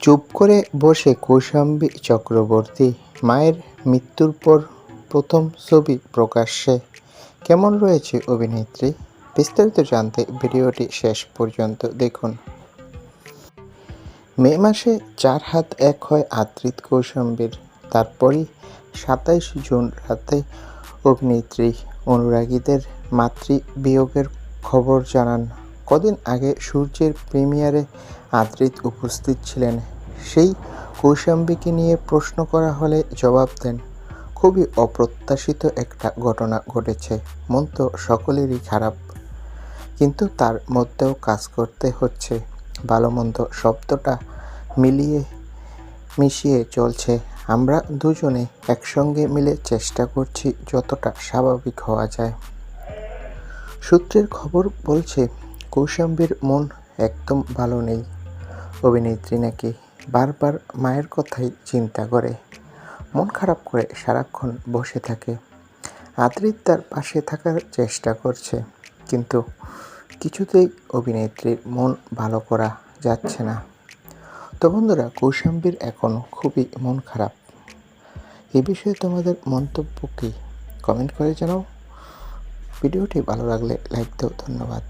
চুপ করে বসে কৌশাম্বী চক্রবর্তী মায়ের মৃত্যুর পর প্রথম ছবি প্রকাশ্যে। কেমন রয়েছে অভিনেত্রী? বিস্তারিত জানতে ভিডিওটি শেষ পর্যন্ত দেখুন। মে মাসে চার হাত এক হয় আদ্রিত কৌশাম্বীর। তারপরই সাতাইশ জুন রাতে অভিনেত্রী অনুরাগীদের মাতৃবিয়োগের খবর জানান কদিন আগে সূর্যের প্রিমিয়ারে আদ্রিত উপস্থিত ছিলেন। সেই কৌশাম্বীকে নিয়ে প্রশ্ন করা হলে জবাব দেন, খুবই অপ্রত্যাশিত একটা ঘটনা ঘটেছে। মন তো সকলেরই খারাপ। কিন্তু তার মধ্যেও কাজ করতে হচ্ছে। ভালো মন্দ শব্দটা মিলিয়ে মিশিয়ে চলছে। আমরা দুজনে একসঙ্গে মিলে চেষ্টা করছি যতটা স্বাভাবিক হওয়া যায়। সূত্রের খবর বলছে কৌশাম্বীর মন একদম ভালো নেই। অভিনেত্রী নাকি বারবার মায়ের কথাই চিন্তা করে। মন খারাপ করে সারাক্ষণ বসে থাকে। আদ্রিত তার পাশে থাকার চেষ্টা করছে, কিন্তু কিছুতেই অভিনেত্রীর মন ভালো করা যাচ্ছে না। তো বন্ধুরা, কৌশাম্বীর এখন খুবই মন খারাপ। এ বিষয়ে তোমাদের মন্তব্য কী? কমেন্ট করে জানাও। ভিডিওটি ভালো লাগলে লাইক দাও, ধন্যবাদ।